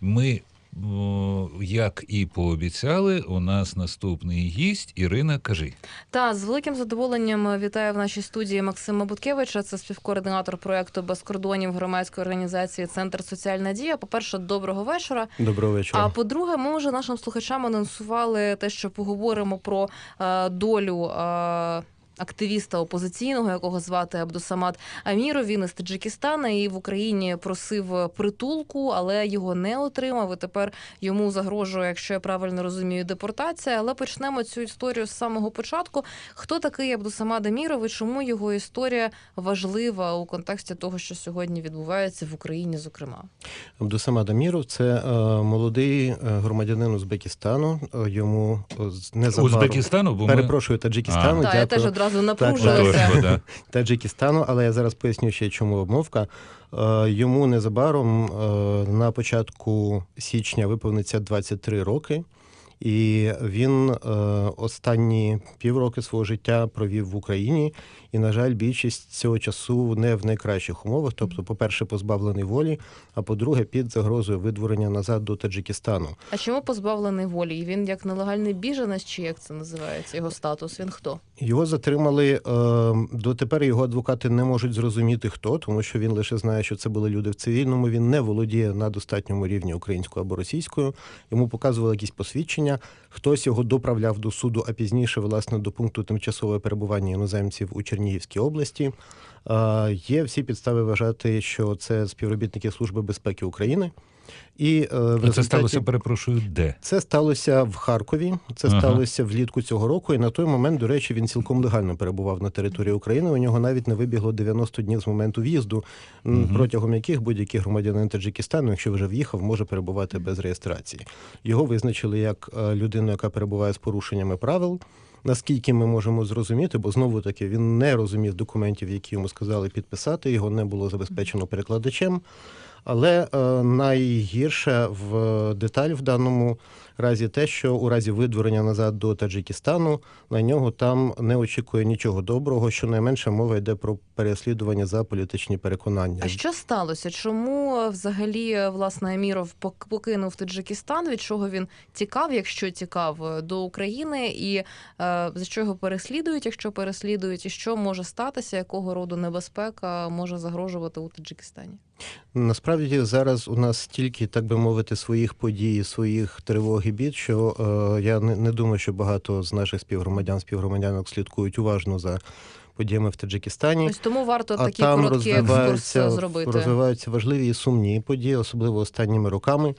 Ми, як і пообіцяли, у нас наступний гість Ірина Кажи. Та з великим задоволенням вітаю в нашій студії Максима Буткевича. Це співкоординатор проекту без кордонів громадської організації Центр Соціальна дія. По перше, доброго вечора. Доброго вечора. А по-друге, ми вже нашим слухачам анонсували те, що поговоримо про е, долю. Активіста опозиційного, якого звати Абдусамат Аміров, він із Таджикистана і в Україні просив притулку, але його не отримав. І тепер йому загрожує, якщо я правильно розумію, депортація. Але почнемо цю історію з самого початку. Хто такий Абдусамат Аміров і чому його історія важлива у контексті того, що сьогодні відбувається в Україні, зокрема? Абдусамад Аміров це е, молодий е, громадянин Узбекистану. Е, Йому з- незабаром... Узбекистану, бо ми... Перепрошую, Таджикистану. Так, я дякую. Одразу так. напружилася. Таджикистану, але я зараз поясню ще чому обмовка. Е, Йому незабаром е, на початку січня виповниться 23 роки, і він е, останні півроки свого життя провів в Україні. І, на жаль, більшість цього часу не в найкращих умовах. Тобто, по-перше, позбавлений волі, а по-друге, під загрозою видворення назад до Таджикистану. А чому позбавлений волі? Він як нелегальний біженець, чи як це називається? Його статус? Він хто? Його затримали е, дотепер. Його адвокати не можуть зрозуміти хто, тому що він лише знає, що це були люди в цивільному. Він не володіє на достатньому рівні українською або російською. Йому показували якісь посвідчення. Хтось його доправляв до суду, а пізніше, власне, до пункту тимчасового перебування іноземців у Чернігівській області. Е, є всі підстави вважати, що це співробітники Служби безпеки України. І е, в Це сталося, перепрошую, де? це сталося в Харкові. Це Ага. сталося влітку цього року. І на той момент, до речі, він цілком легально перебував на території України. У нього навіть не вибігло 90 днів з моменту в'їзду, Мгм. протягом яких будь-який громадянин Таджикистану, якщо вже в'їхав, може перебувати без реєстрації. Його визначили як е, людину, яка перебуває з порушеннями правил. Наскільки ми можемо зрозуміти, бо знову таки він не розумів документів, які йому сказали підписати, його не було забезпечено перекладачем. Але е, найгірше в деталь в даному разі те, що у разі видворення назад до Таджикистану на нього там не очікує нічого доброго. Щонайменше мова йде про переслідування за політичні переконання. А що сталося? Чому е, взагалі е, власне Аміров пок- покинув Таджикистан? Від чого він тікав, якщо тікав е, до України, і е, за що його переслідують, якщо переслідують, і що може статися, якого роду небезпека може загрожувати у Таджикистані? Насправді зараз у нас стільки, так би мовити, своїх подій, своїх тривог і бід, що е, я не, не думаю, що багато з наших співгромадян, співгромадянок слідкують уважно за подіями в Таджикистані. Ось тому варто а такий там короткий екскурс розвиваються, е, зробити. розвиваються важливі і сумні події, особливо останніми роками.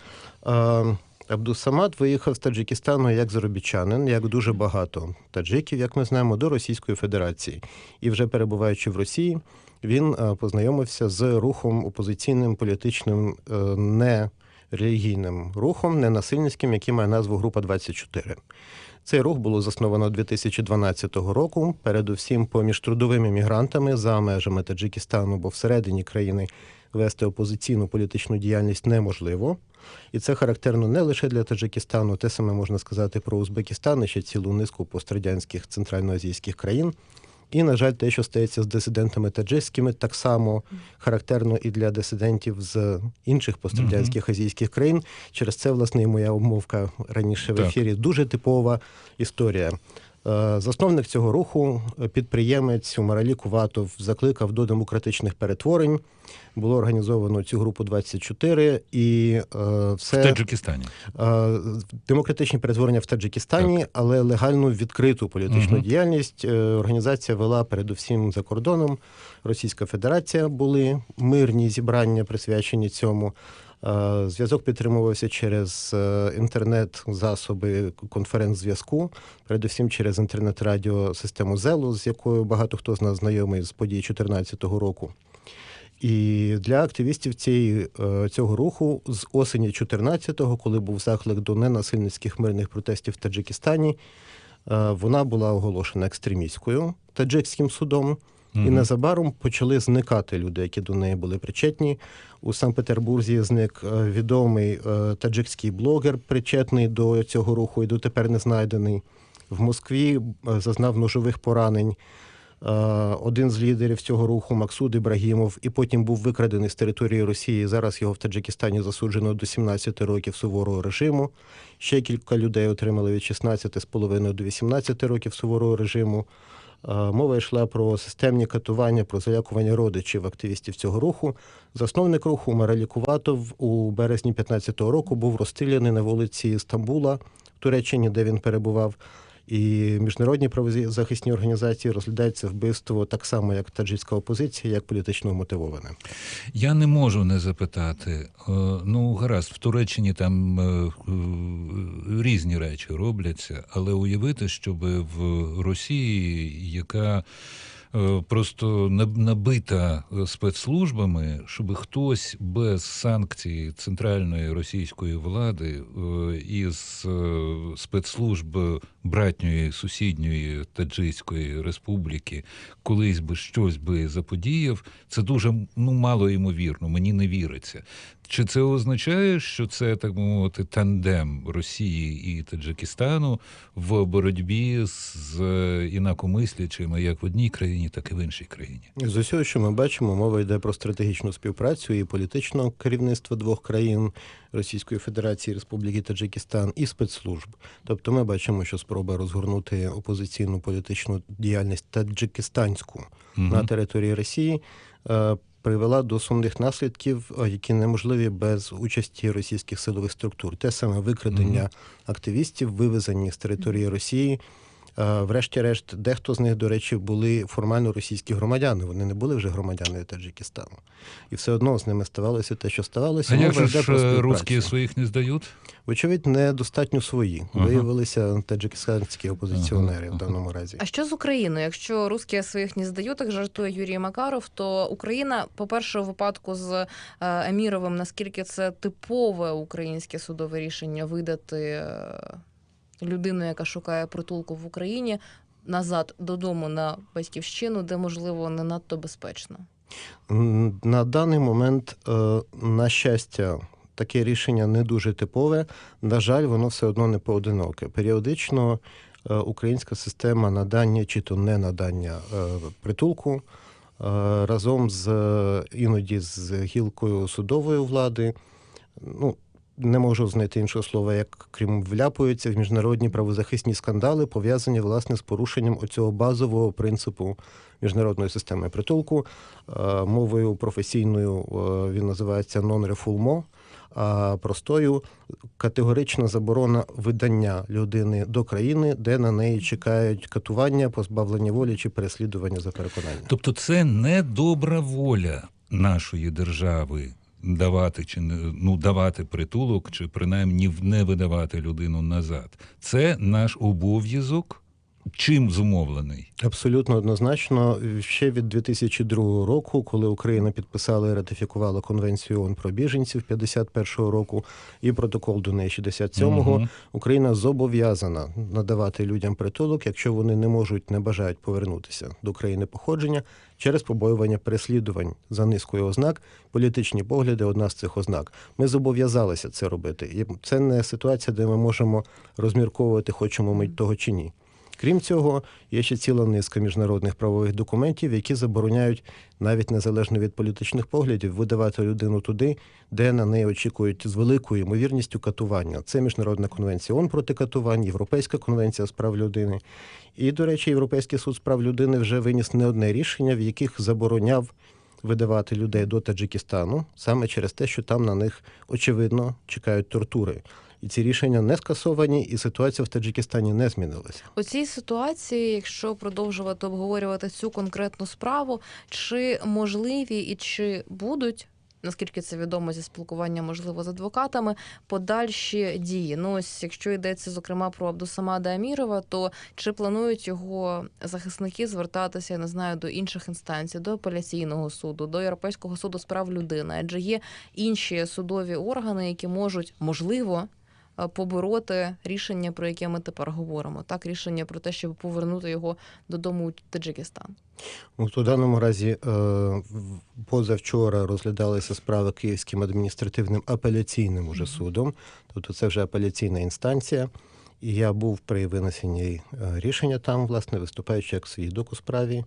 Е, Абдусамат виїхав з Таджикистану як заробітчанин, як дуже багато таджиків, як ми знаємо, до Російської Федерації. І вже перебуваючи в Росії, він е, познайомився з рухом опозиційним політичним, е, не релігійним рухом, ненасильницьким, який має назву Група 24. Цей рух було засновано 2012 року, передусім поміж трудовими мігрантами за межами Таджикистану, бо всередині країни вести опозиційну політичну діяльність неможливо. І це характерно не лише для Таджикистану, те саме можна сказати про Узбекистан і ще цілу низку пострадянських центральноазійських країн. І, на жаль, те, що стається з дисидентами таджикськими, так само характерно і для дисидентів з інших пострадянських азійських країн. Через це, власне, і моя умовка раніше в ефірі. Дуже типова історія. Е, Засновник цього руху, е, підприємець Умаралі Куватов, закликав до демократичних перетворень. Було організовано цю групу 24, і е, В Таджикистані. Демократичні перетворення в Таджикистані, але легальну відкриту політичну Мгм. діяльність організація вела передусім за кордоном. Російська Федерація були мирні зібрання, присвячені цьому. Е, Зв'язок підтримувався через е, інтернет-засоби конференц-зв'язку, передусім через інтернет-радіосистему ЗЕЛу, з якою багато хто з нас знайомий з подій 2014 року. І для активістів цієї, е, цього руху з осені 14-го, коли був заклик до ненасильницьких мирних протестів в Таджикистані, вона була оголошена екстремістською таджикським судом. І незабаром почали зникати люди, які до неї були причетні. У Санкт-Петербурзі зник е, відомий е, таджикський блогер, причетний до цього руху і дотепер не знайдений. В Москві е, зазнав ножових поранень Один з лідерів цього руху Максуд Ібрагімов, і потім був викрадений з території Росії. Зараз його в Таджикистані засуджено до 17 років суворого режиму. Ще кілька людей отримали від 16,5 до 18 років суворого режиму. Е, Мова йшла про системні катування, про залякування родичів активістів цього руху. Засновник руху Маралі Куватов у березні 15-го року був розстріляний на вулиці Стамбула в Туреччині, де він перебував. І міжнародні правозахисні організації розглядають це вбивство так само, як таджикська опозиція, як політично мотивоване. Я не можу не запитати. Е, Ну, гаразд, в Туреччині там е, е, різні речі робляться, але уявити, щоб в Росії, яка просто наб- набита е, спецслужбами, щоб хтось без санкцій центральної російської влади е, із е, спецслужб братньої сусідньої Таджикської республіки колись би щось би заподіяв, це дуже ну мало ймовірно, мені не віриться. Чи це означає, що це так би мовити тандем Росії і Таджикистану в боротьбі з інакомислячими як в одній країні, так і в іншій країні? З усього, що ми бачимо, мова йде про стратегічну співпрацю і політичного керівництва двох країн Російської Федерації, Республіки Таджикистан і спецслужб. Тобто, ми бачимо, що спроба розгорнути опозиційну політичну діяльність таджикистанську Мгм. на території Росії. Привела до сумних наслідків, е, які неможливі без участі російських силових структур. Те саме викрадення Мгм. активістів, вивезені з території Росії. Е, Врешті-решт, дехто з них, до речі, були формально російські громадяни. Вони не були вже громадянами Таджикистану. І все одно з ними ставалося те, що ставалося. А як же ж е, русські своїх не здають? Вочевидь, недостатньо свої. Ага. Виявилися таджикистанські опозиціонери Ага, в даному разі. А що з Україною? Якщо русські своїх не здають, так жартує Юрій Макаров, то Україна, по-перше, у випадку з е, Еміровим, наскільки це типове українське судове рішення видати людину, яка шукає притулку в Україні, назад додому на батьківщину, де можливо не надто безпечно. На даний момент, е, на щастя, таке рішення не дуже типове. На жаль, воно все одно не поодиноке. Періодично е, українська система надання чи то не надання е, притулку разом з іноді з гілкою судової влади. Ну, не можу знайти іншого слова, як крім вляпуються в міжнародні правозахисні скандали, пов'язані власне з порушенням оцього базового принципу міжнародної системи притулку. Е, Мовою професійною е, він називається non-refoulement, а простою категорична заборона видання людини до країни, де на неї чекають катування, позбавлення волі чи переслідування за переконання. Тобто, це не добра воля нашої держави давати чи не ну давати притулок, чи принаймні не видавати людину назад. Це наш обов'язок. Чим зумовлений? Абсолютно однозначно. Ще від 2002 року, коли Україна підписала і ратифікувала Конвенцію ООН про біженців 51-го року і протокол до неї 67-го, Мгм. Україна зобов'язана надавати людям притулок, якщо вони не можуть, не бажають повернутися до країни походження через побоювання переслідувань за низкою ознак, політичні погляди одна з цих ознак. Ми зобов'язалися це робити. І це не ситуація, де ми можемо розмірковувати, хочемо ми того чи ні. Крім цього, є ще ціла низка міжнародних правових документів, які забороняють навіть незалежно від політичних поглядів видавати людину туди, де на неї очікують з великою ймовірністю катування. Це міжнародна конвенція ООН проти катувань, Європейська конвенція з прав людини. І, до речі, Європейський суд з прав людини вже виніс не одне рішення, в яких забороняв видавати людей до Таджикистану саме через те, що там на них очевидно чекають тортури. І ці рішення не скасовані, і ситуація в Таджикистані не змінилася. У цій ситуації, якщо продовжувати обговорювати цю конкретну справу, чи можливі і чи будуть. Наскільки це відомо зі спілкування, можливо, з адвокатами, подальші дії. Ну, ось якщо йдеться зокрема про Абдусамада Амірова, то чи планують його захисники звертатися, я не знаю, до інших інстанцій, до апеляційного суду, до Європейського суду з прав людини? Адже є інші судові органи, які можуть можливо побороти рішення, про яке ми тепер говоримо. Так, рішення про те, щоб повернути його додому у Таджикистан. Ну, У даному разі е, позавчора розглядалися справи Київським адміністративним апеляційним уже судом, тобто це вже апеляційна інстанція. І я був при винесенні е, рішення там, власне, виступаючи як свідок у справі.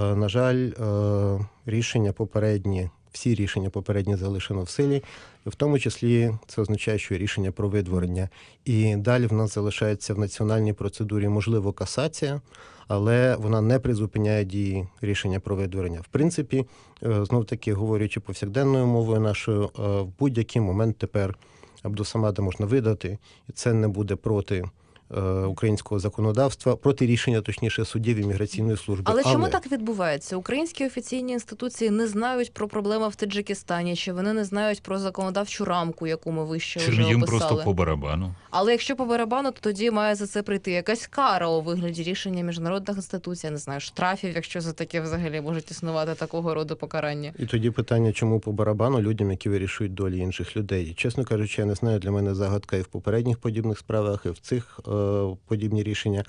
Е, На жаль, е, рішення попередні, всі рішення попередні залишено в силі, в тому числі це означає, що рішення про видворення. І далі в нас залишається в національній процедурі можливо касація, але вона не призупиняє дії рішення про видворення. В принципі, знов таки говорячи повсякденною мовою нашою, е, в будь-який момент тепер Абдусамада можна видати, і це не буде проти. Е, Українського законодавства проти рішення, точніше, суддів імміграційної служби. Але чому так відбувається? Українські офіційні інституції не знають про проблеми в Таджикистані, чи вони не знають про законодавчу рамку, яку ми вище Чи вже їм описали? просто по барабану? Але якщо по барабану, то тоді має за це прийти якась кара у вигляді рішення міжнародних інституцій, я не знаю, штрафів, якщо за таке взагалі можуть існувати такого роду покарання. І тоді питання, чому по барабану людям, які вирішують долі інших людей. Чесно кажучи, я не знаю, для мене загадка і в попередніх подібних справах, і в цих е, подібні рішення.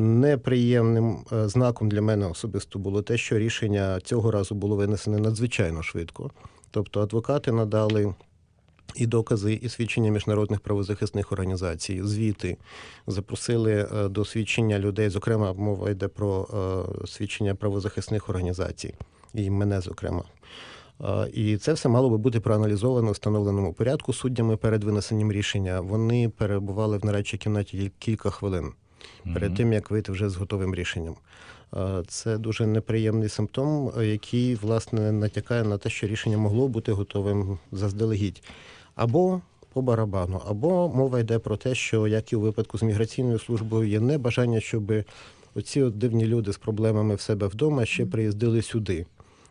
Неприємним е, знаком для мене особисто було те, що рішення цього разу було винесене надзвичайно швидко. Тобто адвокати надали і докази, і свідчення міжнародних правозахисних організацій, звіти запросили е, до свідчення людей. Зокрема, мова йде про е, свідчення правозахисних організацій, і мене зокрема. І це все мало би бути проаналізовано в встановленому порядку суддями перед винесенням рішення. Вони перебували в нарадчій кімнаті кілька хвилин перед тим, як вийти вже з готовим рішенням. Це дуже неприємний симптом, який власне натякає на те, що рішення могло бути готовим заздалегідь. Або по барабану, або мова йде про те, що як і у випадку з міграційною службою є небажання, щоб оці от дивні люди з проблемами в себе вдома ще приїздили сюди.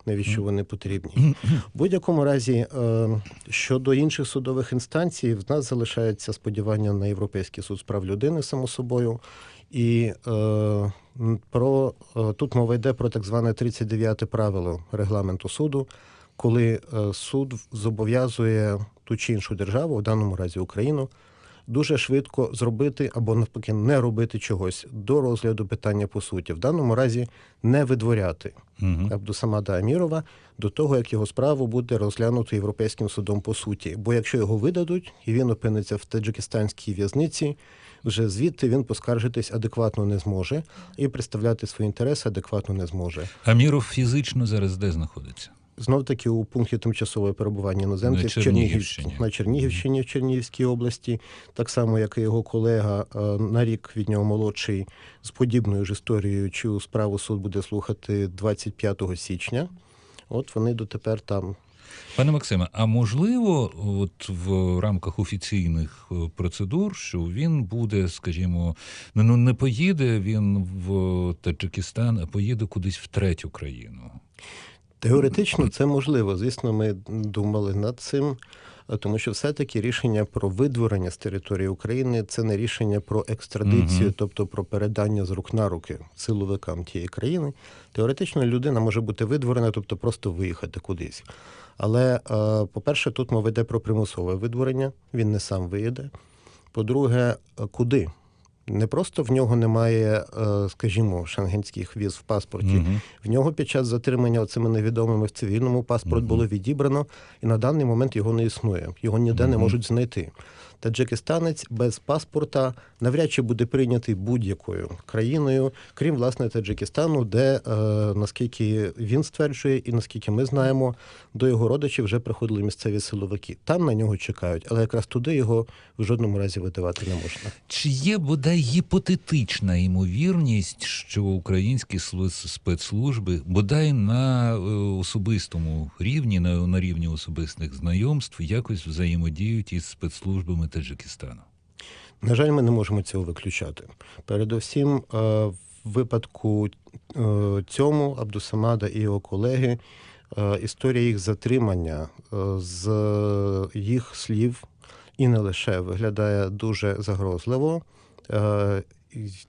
Навіщо вони потрібні? В будь-якому разі, е, щодо інших судових інстанцій, в нас залишається сподівання на Європейський суд з прав людини, само собою. І е, про е, тут мова йде про так зване 39 правило регламенту суду, коли е, суд зобов'язує ту чи іншу державу, в даному разі Україну, дуже швидко зробити або навпаки не робити чогось до розгляду питання по суті. В даному разі не видворяти Угу. Абдусамада Амірова до того, як його справу буде розглянуто Європейським судом по суті. Бо якщо його видадуть і він опиниться в таджикистанській в'язниці, вже звідти він поскаржитись адекватно не зможе і представляти свої інтереси адекватно не зможе. Аміров фізично зараз де знаходиться? Знов таки у пункті тимчасового перебування іноземців На Чернігівщині, на Чернігівщині в Чернігівській області, так само як і його колега е, на рік від нього молодший з подібною ж історією, чию справу суд буде слухати 25 січня. От вони дотепер там. Пане Максиме, а можливо, от в рамках офіційних е, процедур, що він буде, скажімо, ну ну, не поїде він в Таджикистан, а поїде кудись в третю країну. Теоретично це можливо. Звісно, ми думали над цим, тому що все-таки рішення про видворення з території України це не рішення про екстрадицію, Мгм. тобто про передання з рук на руки силовикам тієї країни. Теоретично людина може бути видворена, тобто просто виїхати кудись. Але, е, по-перше, тут мова йде про примусове видворення, він не сам виїде. По-друге, е, куди? Не просто в нього немає, е, скажімо, шенгенських віз в паспорті. Угу. В нього під час затримання цими невідомими в цивільному паспорт угу. було відібрано, і на даний момент його не існує. Його ніде не можуть знайти. Таджикистанець без паспорта навряд чи буде прийнятий будь-якою країною, крім власне Таджикистану, де, е, наскільки він стверджує, і наскільки ми знаємо, до його родичів вже приходили місцеві силовики. Там на нього чекають, але якраз туди його в жодному разі видавати не можна. Чи є бодай гіпотетична ймовірність, що українські спецслужби бодай на е, особистому рівні, на, на рівні особистих знайомств, якось взаємодіють із спецслужбами Таджикистану? На жаль, ми не можемо цього виключати. Передусім, е, в випадку е, цьому Абдусамада і його колеги, е, історія їх затримання з їх слів і не лише виглядає дуже загрозливо.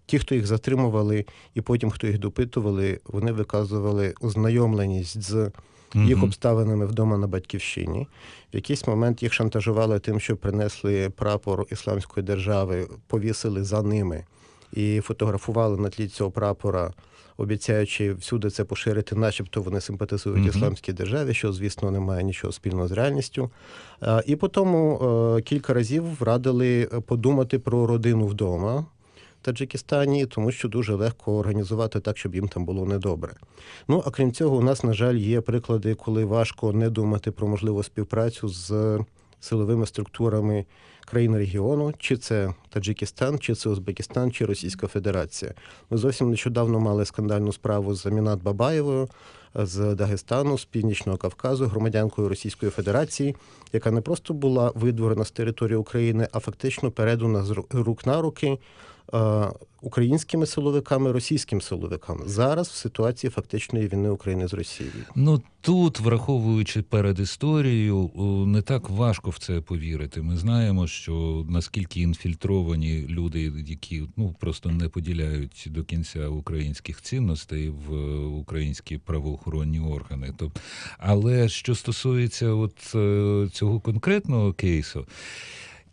Ті, хто їх затримували, і потім хто їх допитували, вони виказували ознайомленість з їх обставинами вдома на батьківщині. В якийсь момент їх шантажували тим, що принесли прапор ісламської держави, повісили за ними і фотографували на тлі цього прапора, обіцяючи всюди це поширити, начебто вони симпатизують Мгм. ісламській державі, що, звісно, не має нічого спільного з реальністю. І потім е, кілька разів радили подумати про родину вдома. Таджикистані, тому що дуже легко організувати так, щоб їм там було недобре. Ну а крім цього, у нас, на жаль, є приклади, коли важко не думати про можливу співпрацю з силовими структурами країн регіону, чи це Таджикистан, чи це Узбекистан, чи Російська Федерація. Ми зовсім нещодавно мали скандальну справу з Амінат Бабаєвою з Дагестану, з Північного Кавказу, громадянкою Російської Федерації, яка не просто була видворена з території України, а фактично передана з рук на руки е, українськими силовиками, російськими силовиками. Зараз в ситуації фактичної війни України з Росією. Ну тут, враховуючи перед історією, не так важко в це повірити. Ми знаємо, що наскільки інфільтровані люди, які ну просто не поділяють до кінця українських цінностей в е, українські правоохоронні органи. Тобто, але що стосується от е, цього конкретного кейсу.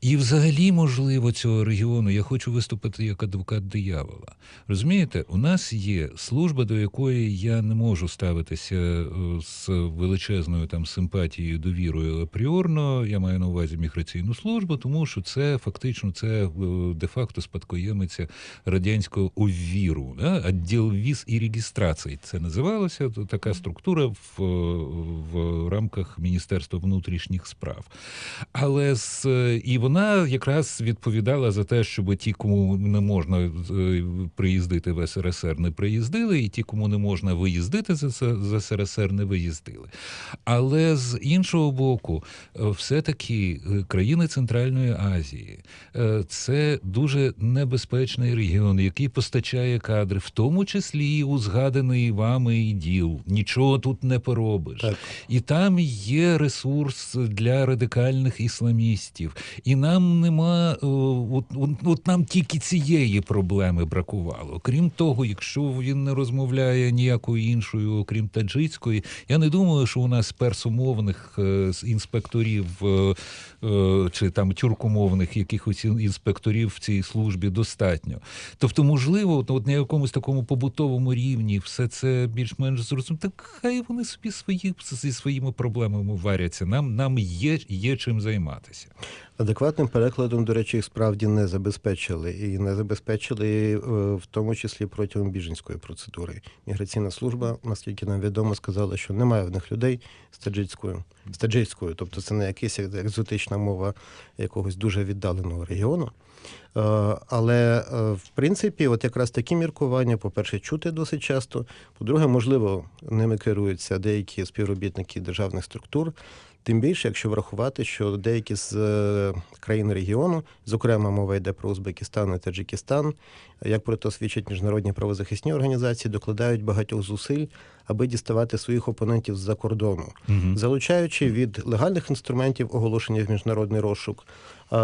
І взагалі, можливо, цього регіону я хочу виступити як адвокат диявола. Розумієте, у нас є служба, до якої я не можу ставитися е, з величезною там симпатією, довірою апріорно. Я маю на увазі міграційну службу, тому що це фактично це е, де-факто спадкоємиця радянського увіру, да? відділ віз і реєстрації. Це називалося така структура в, в рамках Міністерства внутрішніх справ. Але з і вона якраз відповідала за те, щоб ті, кому не можна е, приїздити в СРСР, не приїздили, і ті, кому не можна виїздити з, СРСР, не виїздили. Але з іншого боку, е, все-таки е, країни Центральної Азії це дуже небезпечний регіон, який постачає кадри, в тому числі і у згаданий вами іділ. Нічого тут не поробиш. Так. І там є ресурс для радикальних ісламістів. І нам нема е, от, от, нам тільки цієї проблеми бракувало. Крім того, якщо він не розмовляє ніякою іншою, окрім таджицької, я не думаю, що у нас персомовних е, інспекторів е, чи там тюркомовних якихось інспекторів в цій службі достатньо. Тобто, можливо, от на якомусь такому побутовому рівні все це більш-менш зрозуміло. Так хай вони собі свої зі своїми проблемами варяться. Нам, нам є, є чим займатися. Адекватним перекладом, до речі, їх справді не забезпечили. І не забезпечили е, в тому числі протягом біженської процедури. Міграційна служба, наскільки нам відомо, сказала, що немає в них людей з таджицькою, з таджицькою, тобто це не якась екзотична мова якогось дуже віддаленого регіону. Е, Але е, в принципі, от якраз такі міркування, по-перше, чути досить часто. По-друге, можливо, ними керуються деякі співробітники державних структур. Тим більше, якщо врахувати, що деякі з е, країн регіону, зокрема мова йде про Узбекистан і Таджикистан, як про це свідчать міжнародні правозахисні організації, докладають багатьох зусиль, аби діставати своїх опонентів з-за кордону, залучаючи від легальних інструментів оголошення в міжнародний розшук,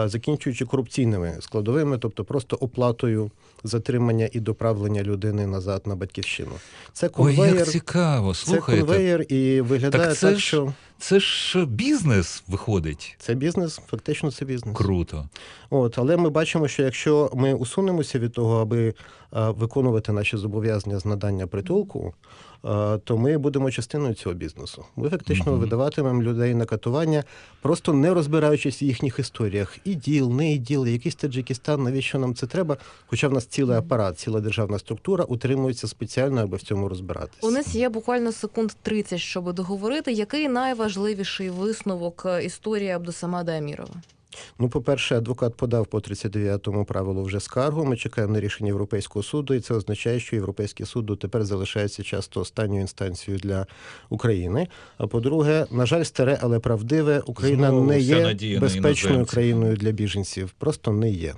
закінчуючи корупційними складовими, тобто просто оплатою затримання і доправлення людини назад на батьківщину. Це Ой, як цікаво, це слухайте. конвеєр, і виглядає Так так, це ж що Це ж бізнес виходить. це бізнес, фактично це бізнес. Круто. От, але ми бачимо, що якщо ми усунемося від того, аби виконувати наші зобов'язання з надання притулку, то ми будемо частиною цього бізнесу. Ми фактично Мгм. видаватимемо людей на катування, просто не розбираючись в їхніх історіях. І діл, не і діл, якийсь Таджикистан, навіщо нам це треба? Хоча в нас цілий апарат, ціла державна структура утримується спеціально, аби в цьому розбиратися. У нас є буквально секунд 30, щоб договорити, який найважливіший висновок е, історії Абдусамада Амірова. Ну, по-перше, адвокат подав по 39-му правилу вже скаргу. Ми чекаємо на рішення Європейського суду, і це означає, що Європейський суд тепер залишається часто останньою інстанцією для України. А по-друге, на жаль, старе, але правдиве, Україна Знову не є безпечною країною для біженців. Просто не є.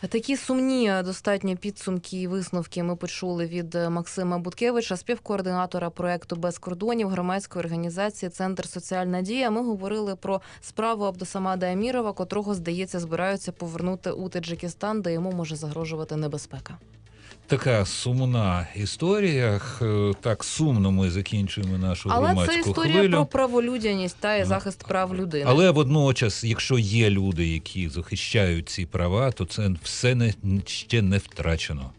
Такі сумні е, достатньо підсумки і висновки ми почули від е, Максима Буткевича, співкоординатора проекту без кордонів громадської організації Центр Соціальна дія. Ми говорили про справу Абдусамада Амірова, котрого здається збираються повернути у Таджикистан, де йому може загрожувати небезпека. Така сумна історія. Так сумно ми закінчуємо нашу Але громадську це історія хвилю. про праволюдяність та і Ну. захист прав людини. Але водночас, якщо є люди, які захищають ці права, то це все не ще не втрачено.